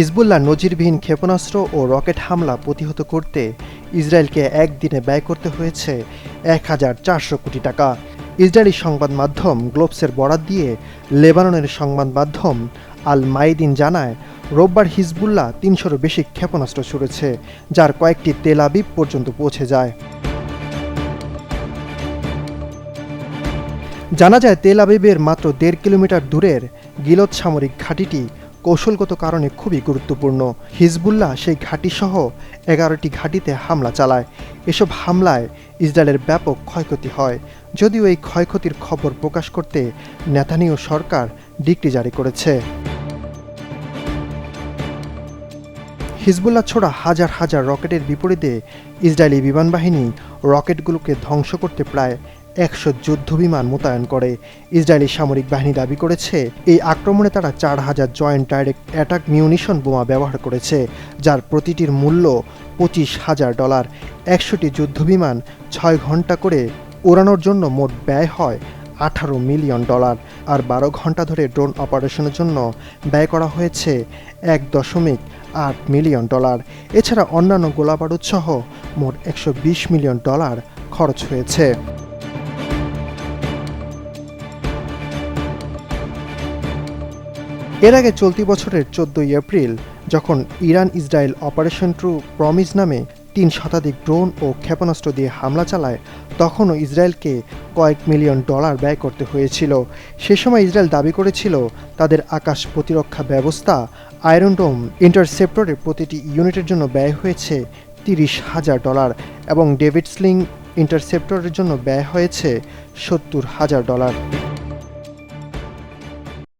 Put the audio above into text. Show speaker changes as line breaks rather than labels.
Hezbollah নজিরবিহীন ক্ষেপণাস্ত্র ও rocket হামলা প্রতিহত করতে ইসরায়েলকে একদিনে ব্যয় করতে হয়েছে এক হাজার চারশো কোটি টাকা। ইসরায়েলি সংবাদ মাধ্যম গ্লোবসের বরাত দিয়ে লেবাননের সংবাদ মাধ্যম আল মাইদিন জানায়, রোববার হিজবুল্লাহ তিনশোরও বেশি ক্ষেপণাস্ত্র ছুড়েছে, যার কয়েকটি তেল আবিব পর্যন্ত পৌঁছে যায়। জানা যায়, তেল আবিবের মাত্র দেড় কিলোমিটার দূরের গিলত সামরিক ঘাঁটিটি কৌশলগত কারণে খুবই গুরুত্বপূর্ণ। হিজবুল্লাহ সেই ঘাঁটিসহ এগারোটি ঘাঁটিতে হামলা চালায়। এসব হামলায় ইসরায়েলের ব্যাপক ক্ষয়ক্ষতি হয়। যদিও এই ক্ষয়ক্ষতির খবর প্রকাশ করতে নেতানীয় সরকার ডিক্রি জারি করেছে। হিজবুল্লাহ ছোড়া হাজার হাজার রকেটের বিপরীতে ইসরায়েলি বিমান বাহিনী রকেটগুলোকে ধ্বংস করতে প্রায় একশো যুদ্ধবিমান মোতায়েন করে। ইসরায়েলি সামরিক বাহিনী দাবি করেছে, এই আক্রমণে তারা চার হাজার জয়েন্ট ডাইরেক্ট অ্যাটাক মিউনিশন বোমা ব্যবহার করেছে, যার প্রতিটির মূল্য পঁচিশ হাজার ডলার। একশোটি যুদ্ধবিমান ছয় ঘণ্টা করে ওড়ানোর জন্য মোট ব্যয় হয় আঠারো মিলিয়ন ডলার, আর বারো ঘণ্টা ধরে ড্রোন অপারেশনের জন্য ব্যয় করা হয়েছে এক দশমিক আট মিলিয়ন ডলার। এছাড়া অন্যান্য গোলাবারুদ সহ মোট একশো বিশ মিলিয়ন ডলার খরচ হয়েছে। এর আগে চলতি বছরের চোদ্দই এপ্রিল, যখন Iran Israel operation true promise নামে তিন শতাধিক ড্রোন ও ক্ষেপণাস্ত্র দিয়ে হামলা চালায়, তখনও ইসরায়েলকে কয়েক মিলিয়ন ডলার ব্যয় করতে হয়েছিল। সে সময় ইসরায়েল দাবি করেছিল, তাদের আকাশ প্রতিরক্ষা ব্যবস্থা আয়রন ডোম ইন্টারসেপ্টরের প্রতিটি ইউনিটের জন্য ব্যয় হয়েছে তিরিশ হাজার ডলার এবং ডেভিড স্লিং ইন্টারসেপ্টরের জন্য ব্যয় হয়েছে সত্তর হাজার ডলার।